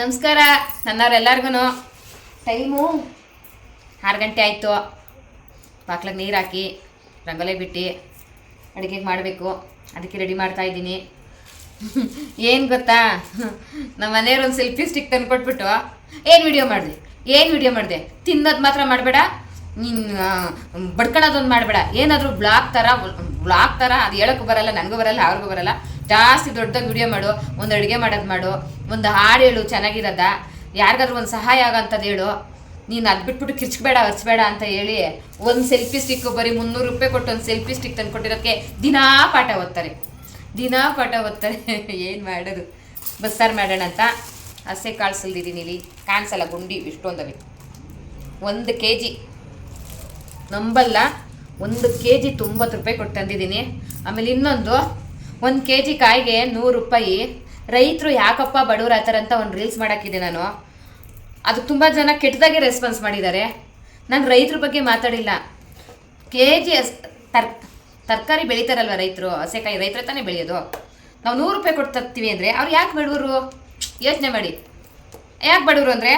ನಮಸ್ಕಾರ. ನನ್ನವ್ರೆಲ್ಲರಿಗೂ ಟೈಮು ಆರು ಗಂಟೆ ಆಯಿತು. ಬಾಕ್ಲಾಗ ನೀರು ಹಾಕಿ, ರಂಗೋಲೆ ಬಿಟ್ಟು ಅಡುಗೆಗೆ ಮಾಡಬೇಕು. ಅದಕ್ಕೆ ರೆಡಿ ಮಾಡ್ತಾ ಇದ್ದೀನಿ. ಏನು ಗೊತ್ತಾ? ನಮ್ಮ ಮನೆಯವ್ರು ಒಂದು ಸೆಲ್ಫಿ ಸ್ಟಿಕ್ ತಂದು ಕೊಟ್ಬಿಟ್ಟು ಏನು ವಿಡಿಯೋ ಮಾಡಿದೆ? ಏನು ವಿಡಿಯೋ ಮಾಡಿದೆ? ತಿನ್ನೋದು ಮಾತ್ರ ಮಾಡಬೇಡ. ನೀನು ಬಡ್ಕೊಳೋದೊಂದು ಮಾಡಬೇಡ. ಏನಾದರೂ ಬ್ಲಾಗ್ ಥರ ಬ್ಲಾಗ್ ಥರ ಅದು ಹೇಳೋಕ್ಕೂ ಬರಲ್ಲ, ನನಗೂ ಬರಲ್ಲ, ಅವ್ರಿಗೂ ಬರಲ್ಲ. ಜಾಸ್ತಿ ದೊಡ್ಡದಾಗಿ ವಿಡಿಯೋ ಮಾಡು, ಒಂದು ಅಡುಗೆ ಮಾಡೋದು ಮಾಡು, ಒಂದು ಹಾಡು ಹೇಳು, ಚೆನ್ನಾಗಿರೋದ. ಯಾರಿಗಾದ್ರೂ ಒಂದು ಸಹಾಯ ಆಗೋಂಥದ್ದು ಹೇಳು. ನೀನು ಅದು ಬಿಟ್ಬಿಟ್ಟು ಕಿರ್ಚ್ಬೇಡ, ಹರ್ಚ್ಬೇಡ ಅಂತ ಹೇಳಿ ಒಂದು ಸೆಲ್ಫಿ ಸ್ಟಿಕ್ ಬರೀ ಮುನ್ನೂರು ರೂಪಾಯಿ ಕೊಟ್ಟು ಒಂದು ಸೆಲ್ಫಿ ಸ್ಟಿಕ್ ತಂದು ಕೊಟ್ಟಿರೋಕ್ಕೆ ದಿನಾ ಪಾಠ ಓದ್ತಾರೆ. ದಿನಾ ಪಾಠ ಓದ್ತಾರೆ. ಏನು ಮಾಡೋದು? ಬಸ್ಸಾರು ಮಾಡೋಣ ಅಂತ. ಹಸೆ ಕಾಳು ಸುಲ್ದಿದ್ದೀನಿ ಇಲ್ಲಿ. ಕಾಣಿಸಲ್ಲ ಗುಂಡಿ, ಇಷ್ಟೊಂದವೆ. ಒಂದು ಕೆ ಜಿ ನಂಬಲ್ಲ, ಒಂದು ಕೆ ಜಿ ತೊಂಬತ್ತು ರೂಪಾಯಿ ಕೊಟ್ಟು ತಂದಿದ್ದೀನಿ ಆಮೇಲೆ ಇನ್ನೊಂದು ಒಂದು ಕೆ ಜಿ ಕಾಯಿಗೆ ನೂರು ರೂಪಾಯಿ. ರೈತರು ಯಾಕಪ್ಪ ಬಡವ್ರು ಆ ಥರ ಅಂತ ಒಂದು ರೀಲ್ಸ್ ಮಾಡೋಕ್ಕಿದೆ ನಾನು. ಅದು ತುಂಬ ಜನ ಕೆಟ್ಟದಾಗೆ ರೆಸ್ಪಾನ್ಸ್ ಮಾಡಿದ್ದಾರೆ. ನಾನು ರೈತರ ಬಗ್ಗೆ ಮಾತಾಡಿಲ್ಲ. ಕೆ ಜಿ ತರ್, ತರಕಾರಿ ಬೆಳೀತಾರಲ್ವ ರೈತರು, ಹಸೆಕಾಯಿ, ರೈತರ ತಾನೇ ಬೆಳೆಯೋದು. ನಾವು ನೂರು ರೂಪಾಯಿ ಕೊಟ್ಟು ತರ್ತೀವಿ ಅಂದರೆ ಅವ್ರು ಯಾಕೆ ಬಡವರು? ಯೋಚನೆ ಮಾಡಿ. ಯಾಕೆ ಬಡವರು ಅಂದರೆ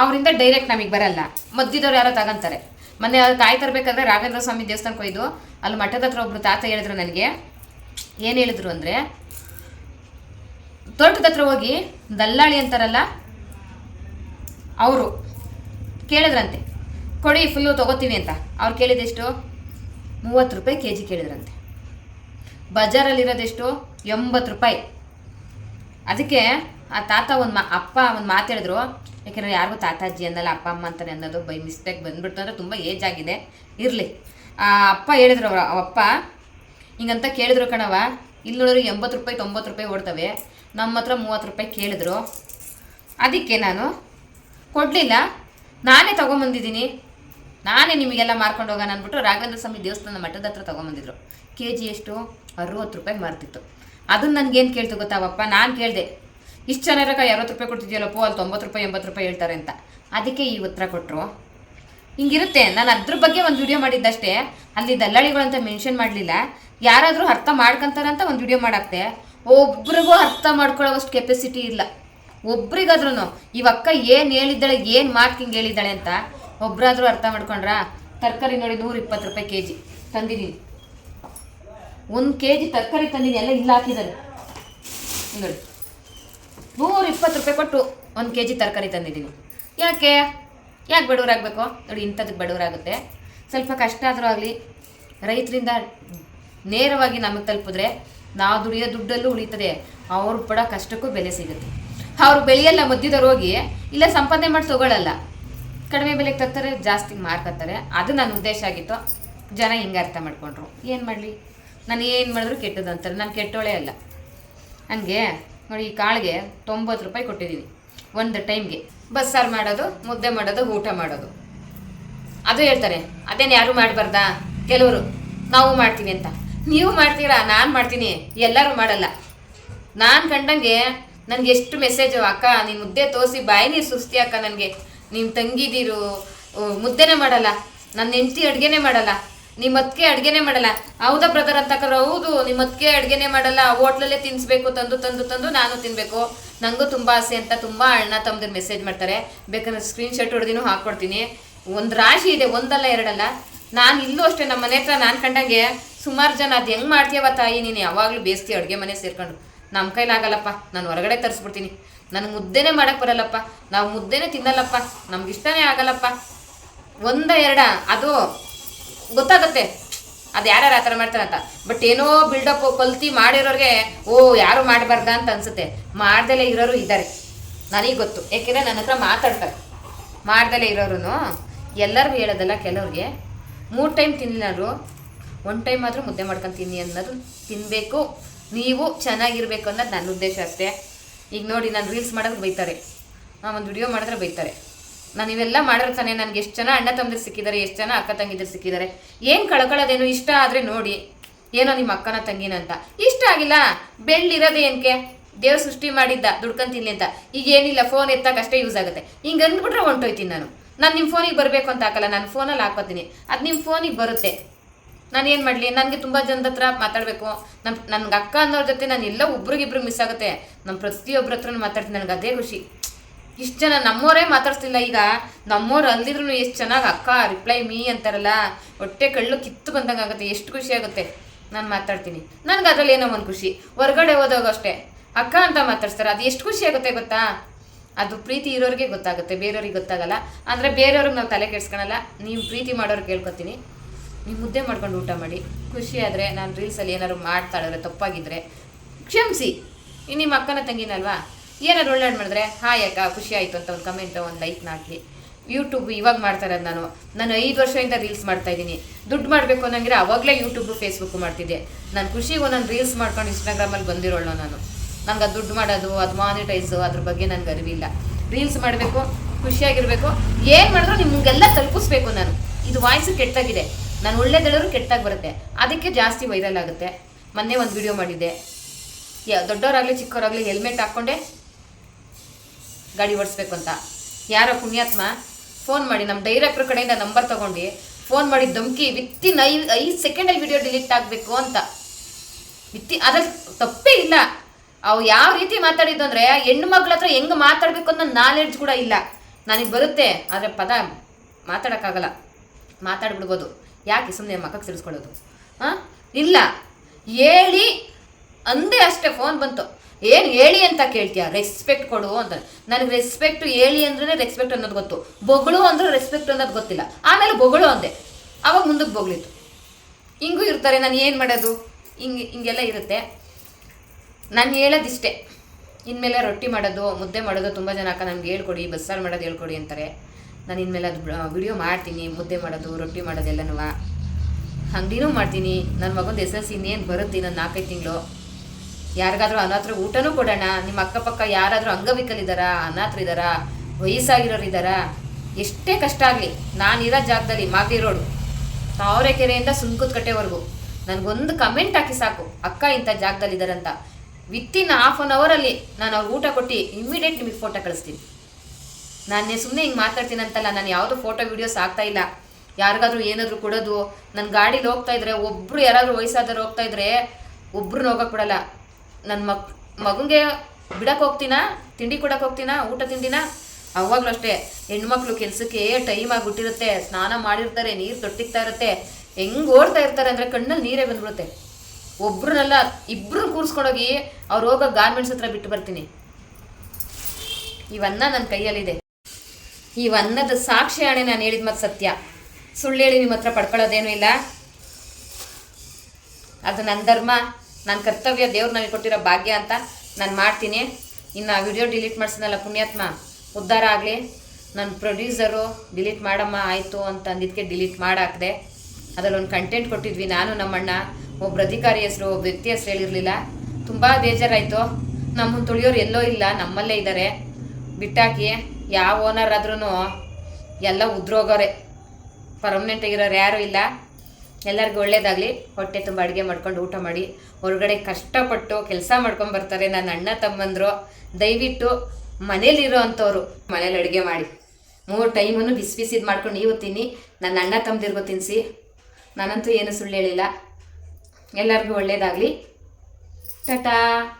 ಅವರಿಂದ ಡೈರೆಕ್ಟ್ ನಮಗೆ ಬರಲ್ಲ. ಮದ್ದಿದವ್ರು ಯಾರೋ ತಗೊಂತಾರೆ. ಮೊನ್ನೆ ಅವ್ರು ಕಾಯಿ ತರಬೇಕಂದ್ರೆ ರಾಘವೇಂದ್ರ ಸ್ವಾಮಿ ದೇವಸ್ಥಾನಕ್ಕೆ ಹೋಯ್ದು, ಅಲ್ಲಿ ಮಠದ ಹತ್ರ ಒಬ್ಬರು ತಾತ ಹೇಳಿದ್ರು ನನಗೆ. ಏನು ಹೇಳಿದ್ರು ಅಂದರೆ ತೋಟದ ಹತ್ರ ಹೋಗಿ ದಲ್ಲಾಳಿ ಅಂತಾರಲ್ಲ, ಅವರು ಕೇಳಿದ್ರಂತೆ. ಕೊಡಿ ಫುಲ್ಲು ತಗೋತೀವಿ ಅಂತ. ಅವ್ರು ಕೇಳಿದೆಷ್ಟು? ಮೂವತ್ತು ರೂಪಾಯಿ ಕೆ ಜಿ ಕೇಳಿದ್ರಂತೆ. ಬಜಾರಲ್ಲಿರೋದೆಷ್ಟು? ಎಂಬತ್ತು ರೂಪಾಯಿ. ಅದಕ್ಕೆ ಆ ತಾತ ಒಂದು ಮಾ, ಅಪ್ಪ ಒಂದು ಮಾತು ಹೇಳಿದ್ರು. ಯಾಕೆಂದರೆ ಯಾರಿಗೂ ತಾತಾಜಿ ಅನ್ನಲ್ಲ, ಅಪ್ಪ, ಅಮ್ಮ ಅಂತಾನೆ ಅನ್ನೋದು ಬೈ ಮಿಸ್ಟೇಕ್ ಬಂದ್ಬಿಡ್ತು ಅಂದರೆ ತುಂಬ ಏಜ್ ಆಗಿದೆ. ಇರಲಿ. ಅಪ್ಪ ಹೇಳಿದ್ರು ಅವರು ಅಪ್ಪ ಹಿಂಗಂತ ಕೇಳಿದ್ರು ಕಣವ ಇಲ್ಲಿ ನೋಡಿದ್ರೆ ಎಂಬತ್ತು ರೂಪಾಯಿ, ತೊಂಬತ್ತು ರೂಪಾಯಿ ಓಡ್ತವೆ. ನಮ್ಮ ಹತ್ರ ಮೂವತ್ತು ರೂಪಾಯಿ ಕೇಳಿದ್ರು. ಅದಕ್ಕೆ ನಾನು ಕೊಡಲಿಲ್ಲ. ನಾನೇ ತೊಗೊಂಬಂದಿದ್ದೀನಿ. ನಾನೇ ನಿಮಗೆಲ್ಲ ಮಾರ್ಕೊಂಡು ಹೋಗೋಣ ಅಂದ್ಬಿಟ್ಟು ರಾಘವೇಂದ್ರ ಸ್ವಾಮಿ ದೇವಸ್ಥಾನ ಮಠದ ಹತ್ರ ತೊಗೊಂಬಂದಿದ್ರು. ಕೆ ಜಿ ಎಷ್ಟು? ಅರುವತ್ತು ರೂಪಾಯಿ ಮಾರ್ತಿತ್ತು. ಅದನ್ನು ನನಗೇನು ಕೇಳ್ತು ಗೊತ್ತಾವಪ್ಪ? ನಾನು ಕೇಳಿದೆ. ಇಷ್ಟು ಚೆನ್ನಾಗಿರಕ ಅರವತ್ತು ರೂಪಾಯಿ ಕೊಡ್ತಿದ್ಯಲ್ಲಪ್ಪೋ, ಅಲ್ಲಿ ತೊಂಬತ್ತು ರೂಪಾಯಿ, ಎಂಬತ್ತು ರೂಪಾಯಿ ಹೇಳ್ತಾರೆ ಅಂತ. ಅದಕ್ಕೆ ಈ ಉತ್ತರ ಕೊಟ್ಟರು ಹಿಂಗಿರುತ್ತೆ. ನಾನು ಅದ್ರ ಬಗ್ಗೆ ಒಂದು ವಿಡಿಯೋ ಮಾಡಿದ್ದಷ್ಟೇ. ಅಲ್ಲಿ ದಲ್ಲಾಳಿಗಳಂತ ಮೆನ್ಷನ್ ಮಾಡಲಿಲ್ಲ. ಯಾರಾದರೂ ಅರ್ಥ ಮಾಡ್ಕೊಂತಾರೆ ಅಂತ ಒಂದು ವಿಡಿಯೋ ಮಾಡಾಕ್ತೆ. ಒಬ್ರಿಗೂ ಅರ್ಥ ಮಾಡ್ಕೊಳ್ಳೋವಷ್ಟು ಕೆಪಾಸಿಟಿ ಇಲ್ಲ. ಒಬ್ರಿಗಾದ್ರೂ ಇವಕ್ಕ ಏನು ಹೇಳಿದ್ದಾಳೆ, ಏನು ಮಾತು ಹಿಂಗೆ ಹೇಳಿದ್ದಾಳೆ ಅಂತ ಒಬ್ಬರಾದರೂ ಅರ್ಥ ಮಾಡ್ಕೊಂಡ್ರಾ ತರಕಾರಿ ನೋಡಿ ನೂರ ಇಪ್ಪತ್ತು ರೂಪಾಯಿ ಕೆ ಜಿ ತಂದಿದ್ದೀನಿ ಒಂದು ಕೆ ಜಿ ತರಕಾರಿ ತಂದಿದ್ದೀನಿ ಎಲ್ಲ ಇಲ್ಲ ಹಾಕಿದ್ದಾರೆ. ನೋಡಿ. ನೂರ ರೂಪಾಯಿ ಕೊಟ್ಟು ಒಂದು ಕೆ ಜಿ ತರಕಾರಿ ತಂದಿದ್ದೀನಿ ಯಾಕೆ? ಯಾಕೆ ಬಡವರಾಗಬೇಕು? ನೋಡಿ ಇಂಥದಕ್ಕೆ ಬಡವರಾಗುತ್ತೆ. ಸ್ವಲ್ಪ ಕಷ್ಟ ಆದರೂ ಆಗಲಿ, ರೈತರಿಂದ ನೇರವಾಗಿ ನಮಗೆ ತಲುಪಿದ್ರೆ ನಾವು ದುಡಿಯೋ ದುಡ್ಡಲ್ಲೂ ಉಳಿತದೆ. ಅವ್ರು ಪಡೋ ಕಷ್ಟಕ್ಕೂ ಬೆಲೆ ಸಿಗುತ್ತೆ. ಅವ್ರು ಬೆಳೆಯಲ್ಲ ಮಧ್ಯದವ್ರು ಹೋಗಿ, ಇಲ್ಲ ಸಂಪಾದನೆ ಮಾಡಿ ತಗೊಳ್ಳಲ್ಲ ಕಡಿಮೆ ಬೆಲೆಗೆ ತರ್ತಾರೆ, ಜಾಸ್ತಿ ಮಾರ್ಕತ್ತಾರೆ ಅದು ನನ್ನ ಉದ್ದೇಶ ಆಗಿತ್ತು. ಜನ ಹಿಂಗೆ ಅರ್ಥ ಮಾಡ್ಕೊಂಡ್ರು. ಏನು ಮಾಡಲಿ? ನಾನು ಏನು ಮಾಡಿದ್ರು ಕೆಟ್ಟದ್ದು ಅಂತಾರೆ. ನಾನು ಕೆಟ್ಟೋಳೆ ಅಲ್ಲ. ಹಂಗೆ, ನೋಡಿ, ಈ ಕಾಳಿಗೆ ತೊಂಬತ್ತು ರೂಪಾಯಿ ಕೊಟ್ಟಿದ್ದೀನಿ ಒಂದು ಟೈಮ್ಗೆ. ಬಸ್ಸಾರು ಮಾಡೋದು ಮುದ್ದೆ ಮಾಡೋದು ಊಟ ಮಾಡೋದು. ಅದು ಹೇಳ್ತಾರೆ ಅದೇನು ಯಾರು ಮಾಡಬಾರ್ದಾ? ಕೆಲವರು ನಾವು ಮಾಡ್ತೀವಿ ಅಂತ. ನೀವು ಮಾಡ್ತೀರಾ? ನಾನು ಮಾಡ್ತೀನಿ. ಎಲ್ಲರೂ ಮಾಡಲ್ಲ. ನಾನು ಕಂಡಂಗೆ ನನಗೆ ಎಷ್ಟು ಮೆಸೇಜು ಅಕ್ಕ ನೀನು ಮುದ್ದೆ ತೋರಿಸಿ ಬಾಯಿ ನೀರು ಸುಸ್ತಿ ಅಕ್ಕ ನನಗೆ. ನಿಮ್ಮ ತಂಗಿದೀರು ಓ, ಮುದ್ದೆನೇ ಮಾಡಲ್ಲ. ನನ್ನ ಹೆಂಡತಿ ಅಡುಗೆನೇ ಮಾಡಲ್ಲ. ನಿಮ್ಮ ಅತ್ತಿಗೆ ಅಡುಗೆನೇ ಮಾಡಲ್ಲ. ಹೌದಾ ಬ್ರದರ್ ಅಂತಕ್ಕ ಹೌದು ನಿಮ್ಮ ಅತ್ತಿಗೆ ಅಡುಗೆನೇ ಮಾಡಲ್ಲ. ಹೋಟ್ಲಲ್ಲೇ ತಿನ್ನಿಸ್ಬೇಕು ತಂದು ತಂದು ತಂದು ನಾನು ತಿನ್ನಬೇಕು ನನಗೂ ತುಂಬ ಆಸೆ ಅಂತ ತುಂಬ ಅಣ್ಣ ತಮ್ಮದ್ರ ಮೆಸೇಜ್ ಮಾಡ್ತಾರೆ. ಬೇಕಾದ್ರೆ ಸ್ಕ್ರೀನ್ ಶಾಟ್ ಹೊಡೆದಿನೂ ಹಾಕ್ಕೊಡ್ತೀನಿ ಒಂದು ರಾಶಿ ಇದೆ, ಒಂದಲ್ಲ ಎರಡಲ್ಲ. ನಾನು ಇಲ್ಲೂ ಅಷ್ಟೇ ನಮ್ಮ ಮನೆ ಹತ್ರ ನಾನು ಕಂಡಂಗೆ ಸುಮಾರು ಜನ ಅದು ಹೆಂಗೆ ಮಾಡ್ತೀಯವ ತಾಯಿ? ನೀನು ಯಾವಾಗಲೂ ಬೇಸ್ತಿ ಅಡುಗೆ ಮನೆ ಸೇರ್ಕೊಂಡು. ನಮ್ಮ ಕೈಲಾಗಲ್ಲಪ್ಪ ನಾನು ಹೊರಗಡೆ ತರಿಸ್ಬಿಡ್ತೀನಿ. ನನಗೆ ಮುದ್ದೆನೇ ಮಾಡೋಕ್ಕೆ ಬರಲ್ಲಪ್ಪ. ನಾವು ಮುದ್ದೆನೇ ತಿನ್ನಲ್ಲಪ್ಪ. ನಮ್ಗೆ ಇಷ್ಟನೇ ಆಗಲ್ಲಪ್ಪ. ಒಂದ, ಎರಡ, ಅದು ಗೊತ್ತಾಗುತ್ತೆ. ಅದು ಯಾರ್ಯಾರು ಆ ಥರ ಮಾಡ್ತಾರೆ ಅಂತ ಬಟ್ ಏನೋ ಬಿಲ್ಡಪ್ ಕಲ್ತಿ ಮಾಡಿರೋರಿಗೆ, ಓ, ಯಾರು ಮಾಡಬಾರ್ದ ಅಂತ ಅನ್ಸುತ್ತೆ. ಮಾಡ್ದಲೇ ಇರೋರು ಇದ್ದಾರೆ ನನಗೆ ಗೊತ್ತು. ಯಾಕೆಂದರೆ ನನ್ನ ಹತ್ರ ಮಾತಾಡ್ತಾರೆ. ಮಾಡ್ದಲೇ ಇರೋರು ಎಲ್ಲರಿಗೂ ಹೇಳೋದಲ್ಲ ಕೆಲವ್ರಿಗೆ, ಮೂರು ಟೈಮ್ ತಿನ್ನಲಾರು ಒನ್ ಟೈಮ್ ಆದರೂ ಮುದ್ದೆ ಮಾಡ್ಕೊಂಡು ತಿನ್ನಿ ಅನ್ನೋದು ತಿನ್ನಬೇಕು ನೀವು ಚೆನ್ನಾಗಿರ್ಬೇಕು ಅನ್ನೋದು ನನ್ನ ಉದ್ದೇಶ ಅಷ್ಟೇ. ಈಗ ನೋಡಿ, ನಾನು ರೀಲ್ಸ್ ಮಾಡೋದು ಬೈತಾರೆ. ಒಂದು ವಿಡಿಯೋ ಮಾಡಿದ್ರೆ ಬೈತಾರೆ. ನಾನು ಇವೆಲ್ಲ ಮಾಡಿದ್ರೆ ತಾನೇ ನನಗೆ ಎಷ್ಟು ಜನ ಅಣ್ಣ ತಮ್ಮದಿರು ಸಿಕ್ಕಿದ್ದಾರೆ ಎಷ್ಟು ಜನ ಅಕ್ಕ ತಂಗಿದ್ರು ಸಿಕ್ಕಿದ್ದಾರೆ ಏನು ಕಳ್ಕೊಳ್ಳೋದೇನು ಇಷ್ಟ ಆದರೆ ನೋಡಿ. ಏನೋ ನಿಮ್ಮ ಅಕ್ಕನ ತಂಗಿನ ಅಂತ. ಇಷ್ಟ ಆಗಿಲ್ಲ ಬೆಳ್ಳಿರೋದೇ ಏನಕ್ಕೆ ದೇವ್ರು ಸೃಷ್ಟಿ ಮಾಡಿದ್ದ, ದುಡ್ಕೊಂಡ್ ತಿನ್ಲಿ ಅಂತ. ಈಗ ಏನಿಲ್ಲ ಫೋನ್ ಎತ್ತಕ್ಕೆ ಅಷ್ಟೇ ಯೂಸ್ ಆಗುತ್ತೆ. ಹಿಂಗೆ ಅಂದ್ಬಿಟ್ರೆ ಹೊಂಟೋಯ್ತೀನಿ ನಾನು. ನಾನು ನಿಮ್ಮ ಫೋನಿಗೆ ಬರಬೇಕು ಅಂತ ಹಾಕಲ್ಲ, ನಾನು ಫೋನಲ್ಲಿ ಹಾಕೋತೀನಿ ಅದು ನಿಮ್ಮ ಫೋನಿಗೆ ಬರುತ್ತೆ. ನಾನು ಏನು ಮಾಡಲಿ? ನನಗೆ ತುಂಬ ಜನದ ಹತ್ರ ಮಾತಾಡಬೇಕು. ನಮ್ಮ ನನ್ಗೆ ಅಕ್ಕ ಅನ್ನೋರ ಜೊತೆ ನಾನು ಎಲ್ಲ ಒಬ್ರಿಗಿಬ್ರು ಮಿಸ್ ಆಗುತ್ತೆ. ನಮ್ಮ ಪ್ರತಿಯೊಬ್ಬರ ಹತ್ರ ಮಾತಾಡ್ತೀನಿ, ನನಗೆ ಅದೇ ಖುಷಿ. ಇಷ್ಟು ಜನ ನಮ್ಮವರೇ ಮಾತಾಡ್ತಿಲ್ಲ ಈಗ ನಮ್ಮವ್ರು ಅಲ್ಲಿದ್ರು ಎಷ್ಟು ಚೆನ್ನಾಗಿ ಅಕ್ಕ ರಿಪ್ಲೈ ಮೀ ಅಂತಾರಲ್ಲ, ಹೊಟ್ಟೆ ಕಳ್ಳು ಕಿತ್ತು ಬಂದಂಗೆ ಆಗುತ್ತೆ, ಎಷ್ಟು ಖುಷಿ ಆಗುತ್ತೆ. ನಾನು ಮಾತಾಡ್ತೀನಿ. ನನ್ಗೆ ಅದರಲ್ಲಿ ಏನೋ ಒಂದು ಖುಷಿ. ಹೊರಗಡೆ ಹೋದಾಗ ಅಷ್ಟೇ. ಅಕ್ಕ ಅಂತ ಮಾತಾಡ್ತಾರೆ ಅದು ಎಷ್ಟು ಖುಷಿ ಆಗುತ್ತೆ ಗೊತ್ತಾ? ಅದು ಪ್ರೀತಿ ಇರೋರಿಗೆ ಗೊತ್ತಾಗುತ್ತೆ, ಬೇರೆಯವ್ರಿಗೆ ಗೊತ್ತಾಗಲ್ಲ. ಅಂದರೆ ಬೇರೆಯವ್ರಿಗೆ ನಾವು ತಲೆ ಕೆಡ್ಸ್ಕೊಳಲ್ಲ. ನೀವು ಪ್ರೀತಿ ಮಾಡೋರು ಕೇಳ್ಕೊತೀನಿ. ನೀವು ಮುದ್ದೆ ಮಾಡ್ಕೊಂಡು ಊಟ ಮಾಡಿ. ಖುಷಿ ಆದರೆ ನಾನು ರೀಲ್ಸಲ್ಲಿ ಏನಾದ್ರು ಮಾಡ್ತಾಳಿದ್ರೆ ತಪ್ಪಾಗಿದ್ರೆ, ಕ್ಷಮಿಸಿ. ನಿಮ್ಮ ಅಕ್ಕನ ತಂಗಿನಲ್ವಾ? ಏನಾದ್ರು ಒಳ್ಳೆ ಮಾಡಿದ್ರೆ, ಹಾಯ್ ಅಕ್ಕ, ಖುಷಿ ಆಯಿತು ಅಂತ ಒಂದು ಕಮೆಂಟ್ ಒಂದು ಲೈಕ್ ಹಾಕಿ ಯೂಟ್ಯೂಬ್ ಇವಾಗ ಮಾಡ್ತಾ ಇರೋದು ನಾನು. ನಾನು ಐದು ವರ್ಷದಿಂದ ರೀಲ್ಸ್ ಮಾಡ್ತಾ ಇದ್ದೀನಿ. ದುಡ್ಡು ಮಾಡಬೇಕು ಅನ್ನಂಗಿದ್ರೆ ಅವಾಗಲೇ ಯೂಟ್ಯೂಬು ಫೇಸ್ಬುಕ್ ಮಾಡ್ತಿದ್ದೆ. ನಾನು ಖುಷಿಗೆ ಒಂದೊಂದು ರೀಲ್ಸ್ ಮಾಡ್ಕೊಂಡು ಇನ್ಸ್ಟಾಗ್ರಾಮಲ್ಲಿ ಬಂದಿರೋಳು ನಾನು. ನಂಗೆ ಅದು ದುಡ್ಡು ಮಾಡೋದು, ಅದು ಮಾನಿಟೈಸು ಅದ್ರ ಬಗ್ಗೆ ನನಗೆ ಅರಿವಿಲ್ಲ. ರೀಲ್ಸ್ ಮಾಡಬೇಕು, ಖುಷಿಯಾಗಿರಬೇಕು. ಏನು ಮಾಡಿದ್ರು ನಿಮಗೆಲ್ಲ ತಲುಪಿಸ್ಬೇಕು ನಾನು. ಇದು ವಾಯ್ಸು ಕೆಟ್ಟಾಗಿದೆ ನಾನು ಒಳ್ಳೇದೇಳಿದ್ರು ಕೆಟ್ಟಾಗಿ ಬರುತ್ತೆ. ಅದಕ್ಕೆ ಜಾಸ್ತಿ ವೈರಲ್ ಆಗುತ್ತೆ. ಮೊನ್ನೆ ಒಂದು ವಿಡಿಯೋ ಮಾಡಿದ್ದೆ. ಯಾ ದೊಡ್ಡವರಾಗಲಿ ಚಿಕ್ಕವರಾಗಲಿ ಹೆಲ್ಮೆಟ್ ಹಾಕ್ಕೊಂಡೆ. ಗಾಡಿ ಓಡಿಸ್ಬೇಕು ಅಂತ. ಯಾರೋ ಪುಣ್ಯಾತ್ಮ ಫೋನ್ ಮಾಡಿ ನಮ್ಮ ಡೈರೆಕ್ಟ್ರ್ ಕಡೆಯಿಂದ ನಂಬರ್ ತಗೊಂಡು ಫೋನ್ ಮಾಡಿ ಧಮ್ಕಿ ವಿತ್ತಿನ್ ಐ ಐದು ಸೆಕೆಂಡಲ್ಲಿ ವಿಡಿಯೋ ಡಿಲೀಟ್ ಆಗಬೇಕು ಅಂತ. ವಿತ್ತಿ ಅದ್ರಲ್ಲಿ ತಪ್ಪೇ ಇಲ್ಲ. ಅವು ಯಾವ ರೀತಿ ಮಾತಾಡಿದ್ದು ಅಂದರೆ ಹೆಣ್ಣು ಮಕ್ಳ ಹತ್ರ ಹೆಂಗೆ ಮಾತಾಡಬೇಕು ಅನ್ನೋ ನಾಲೆಡ್ಜ್ ಕೂಡ ಇಲ್ಲ. ನನಗೆ ಬರುತ್ತೆ, ಆದರೆ ಪದ ಮಾತಾಡೋಕ್ಕಾಗಲ್ಲ. ಮಾತಾಡ್ಬಿಡ್ಬೋದು. ಯಾಕೆ ಸುಮ್ಮನೆ ಮಕ್ಕಕ್ಕೆ ತಿಳಿಸ್ಕೊಳ್ಳೋದು? ಹಾಂ? ಇಲ್ಲ. ಹೇಳಿ ಅಂದೇ ಅಷ್ಟೇ ಫೋನ್ ಬಂತು. ಏನು ಹೇಳಿ ಅಂತ ಕೇಳ್ತೀಯ? ರೆಸ್ಪೆಕ್ಟ್ ಕೊಡು ಅಂತ. ನನಗೆ ರೆಸ್ಪೆಕ್ಟ್ ಹೇಳಿ ಅಂದ್ರೆ ರೆಸ್ಪೆಕ್ಟ್ ಅನ್ನೋದು ಗೊತ್ತು. ಬೊಗಳು ಅಂದ್ರೆ ರೆಸ್ಪೆಕ್ಟ್ ಅನ್ನೋದು ಗೊತ್ತಿಲ್ಲ. ಆಮೇಲೆ ಬೊಗಳು ಅಂದೆ. ಅವಾಗ ಮುಂದಕ್ಕೆ ಬೊಗಳಿತು ಹಿಂಗೂ ಇರ್ತಾರೆ, ನಾನು ಏನು ಮಾಡೋದು? ಹಿಂಗೆ, ಹಿಂಗೆಲ್ಲ ಇರುತ್ತೆ. ನಾನು ಹೇಳೋದಿಷ್ಟೇ. ಇನ್ಮೇಲೆ ರೊಟ್ಟಿ ಮಾಡೋದು, ಮುದ್ದೆ ಮಾಡೋದು ತುಂಬ ಜನ ಅಕ್ಕ ನನಗೆ ಹೇಳ್ಕೊಡಿ, ಬಸ್ಸಾರು ಮಾಡೋದು ಹೇಳ್ಕೊಡಿ ಅಂತಾರೆ. ನಾನು ಇನ್ಮೇಲೆ ಅದು ವಿಡಿಯೋ ಮಾಡ್ತೀನಿ, ಮುದ್ದೆ ಮಾಡೋದು, ರೊಟ್ಟಿ ಮಾಡೋದೆಲ್ಲನೂ ಅಂಗಡಿನೂ ಮಾಡ್ತೀನಿ. ನನ್ನ ಮಗಂದು ಎಸ್ ಎಸ್ ಇನ್ನೇನು ಬರುತ್ತೆ ಇನ್ನೊಂದು ನಾಲ್ಕೈದು ತಿಂಗಳು. ಯಾರಿಗಾದ್ರೂ ಅನಾಥರು ಊಟನೂ ಕೊಡೋಣ, ನಿಮ್ಮ ಅಕ್ಕಪಕ್ಕ ಯಾರಾದರೂ ಅನಾಥರಿದ್ದಾರಾ ವಯಸ್ಸಾಗಿರೋರು ಇದ್ದಾರಾ ಎಷ್ಟೇ ಕಷ್ಟ ಆಗಲಿ ನಾನಿರೋ ಜಾಗದಲ್ಲಿ ಮಾಗಡಿ ರೋಡು ತಾವರೆಕೆರೆಯಿಂದ ಸುಂಕುತ್ಕಟ್ಟೆವರೆಗೂ ನನಗೊಂದು ಕಮೆಂಟ್ ಹಾಕಿ ಸಾಕು, ಅಕ್ಕ ಇಂಥ ಜಾಗದಲ್ಲಿದ್ದಾರಂತ ವಿತ್ತಿನ್ ಹಾಫ್ ಆನ್ ಅವರಲ್ಲಿ ನಾನು ಅವ್ರಿಗೆ ಊಟ ಕೊಟ್ಟು ಇಮ್ಮಿಡಿಯೇಟ್ ನಿಮಗೆ ಫೋಟೋ ಕಳಿಸ್ತೀನಿ. ನಾನು ಸುಮ್ಮನೆ ಹಿಂಗೆ ಮಾತಾಡ್ತೀನಂತಲ್ಲ, ನಾನು ಯಾವುದೋ ಫೋಟೋ ವೀಡಿಯೋಸ್ ಆಗ್ತಾ ಇಲ್ಲ. ಯಾರಿಗಾದ್ರೂ ಏನಾದರೂ ಕೊಡೋದು ನನ್ನ ಗಾಡೀಲಿ ಹೋಗ್ತಾ ಇದ್ರೆ ಒಬ್ಬರು ಯಾರಾದರೂ ವಯಸ್ಸಾದವ್ರು ಹೋಗ್ತಾ ಇದ್ರೆ ಒಬ್ರು ಹೋಗೋಕ್ಕೆ ಬಿಡಲ್ಲ. ನನ್ನ ಮಕ್ ಮಗನಿಗೆ ಬಿಡಕ್ಕೆ ಹೋಗ್ತೀನ, ತಿಂಡಿ ಕೊಡಕ್ಕೆ ಹೋಗ್ತೀನ, ಊಟ ತಿಂಡಿನ ಅವಾಗಲೂ ಅಷ್ಟೇ, ಹೆಣ್ಮಕ್ಳು ಕೆಲಸಕ್ಕೆ ಟೈಮ್ ಆಗಿಬಿಟ್ಟಿರುತ್ತೆ, ಸ್ನಾನ ಮಾಡಿರ್ತಾರೆ, ನೀರು ತೊಟ್ಟಿಗ್ತಾ ಇರುತ್ತೆ. ಹೆಂಗೆ ಓಡ್ತಾ ಇರ್ತಾರೆ ಅಂದರೆ ಕಣ್ಣಲ್ಲಿ ನೀರೇ ಬಂದ್ಬಿಡುತ್ತೆ. ಒಬ್ರನ್ನೆಲ್ಲ ಇಬ್ರು ಕೂರಿಸ್ಕೊಂಡೋಗಿ ಅವ್ರು ಹೋಗೋ ಗಾರ್ಮೆಂಟ್ಸ್ ಹತ್ರ ಬಿಟ್ಟು ಬರ್ತೀನಿ. ಇವನ್ನ ನನ್ನ ಕೈಯಲ್ಲಿದೆ. ಇವನ್ನದ ಸಾಕ್ಷಿ ಹಣೆ ನಾನು ಹೇಳಿದ ಮತ್ತು ಸತ್ಯ. ಸುಳ್ಳು ಹೇಳಿ ನಿಮ್ಮ ಹತ್ರ ಪಡ್ಕೊಳ್ಳೋದೇನೂ ಇಲ್ಲ. ಅದು ನನ್ನ ಧರ್ಮ. ನನ್ನ ಕರ್ತವ್ಯ ದೇವ್ರು ನನಗೆ ಕೊಟ್ಟಿರೋ ಭಾಗ್ಯ ಅಂತ ನಾನು ಮಾಡ್ತೀನಿ. ಇನ್ನು ಆ ವಿಡಿಯೋ ಡಿಲೀಟ್ ಮಾಡಿಸಿದ್ನಲ್ಲ ಪುಣ್ಯಾತ್ಮ, ಉದ್ಧಾರ ಆಗಲಿ. ನನ್ನ ಪ್ರೊಡ್ಯೂಸರು ಡಿಲೀಟ್ ಮಾಡಮ್ಮ, ಆಯಿತು ಅಂತ ಅಂದಿದ್ದಕ್ಕೆ ಡಿಲೀಟ್ ಮಾಡಾಕ್ದೆ. ಅದರಲ್ಲೊಂದು ಕಂಟೆಂಟ್ ಕೊಟ್ಟಿದ್ವಿ ನಾನು, ನಮ್ಮಣ್ಣ. ಒಬ್ಬರು ಅಧಿಕಾರಿ ಹೆಸರು ಒಬ್ಬ ವ್ಯಕ್ತಿ ಹೆಸರು ಹೇಳಿರಲಿಲ್ಲ. ತುಂಬ ಬೇಜಾರಾಯಿತು. ನಮ್ಮನ್ನು ತುಳಿಯೋರು ಎಲ್ಲೋ ಇಲ್ಲ, ನಮ್ಮಲ್ಲೇ ಇದ್ದಾರೆ ಬಿಟ್ಟಾಕಿ, ಯಾವ ಓನರ್ ಆದ್ರೂ ಎಲ್ಲ ಉದ್ರೋಗೋರೆ. ಪರ್ಮನೆಂಟ್ ಆಗಿರೋರು ಯಾರೂ ಇಲ್ಲ. ಎಲ್ಲರಿಗೂ ಒಳ್ಳೇದಾಗಲಿ. ಹೊಟ್ಟೆ ತುಂಬ ಅಡುಗೆ ಮಾಡ್ಕೊಂಡು ಊಟ ಮಾಡಿ. ಹೊರಗಡೆ ಕಷ್ಟಪಟ್ಟು ಕೆಲಸ ಮಾಡ್ಕೊಂಡು ಬರ್ತಾರೆ ನನ್ನ ಅಣ್ಣ ತಮ್ಮಂದರು. ದಯವಿಟ್ಟು ಮನೇಲಿರೋ ಅಂಥವ್ರು ಮನೇಲಿ ಅಡುಗೆ ಮಾಡಿ. ಮೂರು ಟೈಮನ್ನು ಬಿಸಿ ಬಿಸಿದು ಮಾಡ್ಕೊಂಡು ನೀವು ತಿನ್ನಿ. ನನ್ನ ಅಣ್ಣ ತಮ್ಮದಿರ್ಗೂ ತಿನ್ನಿಸಿ ನಾನಂತೂ ಏನು ಸುಳ್ಳು ಹೇಳಿಲ್ಲ. ಎಲ್ಲರಿಗೂ ಒಳ್ಳೇದಾಗಲಿ. ಟಾಟಾ.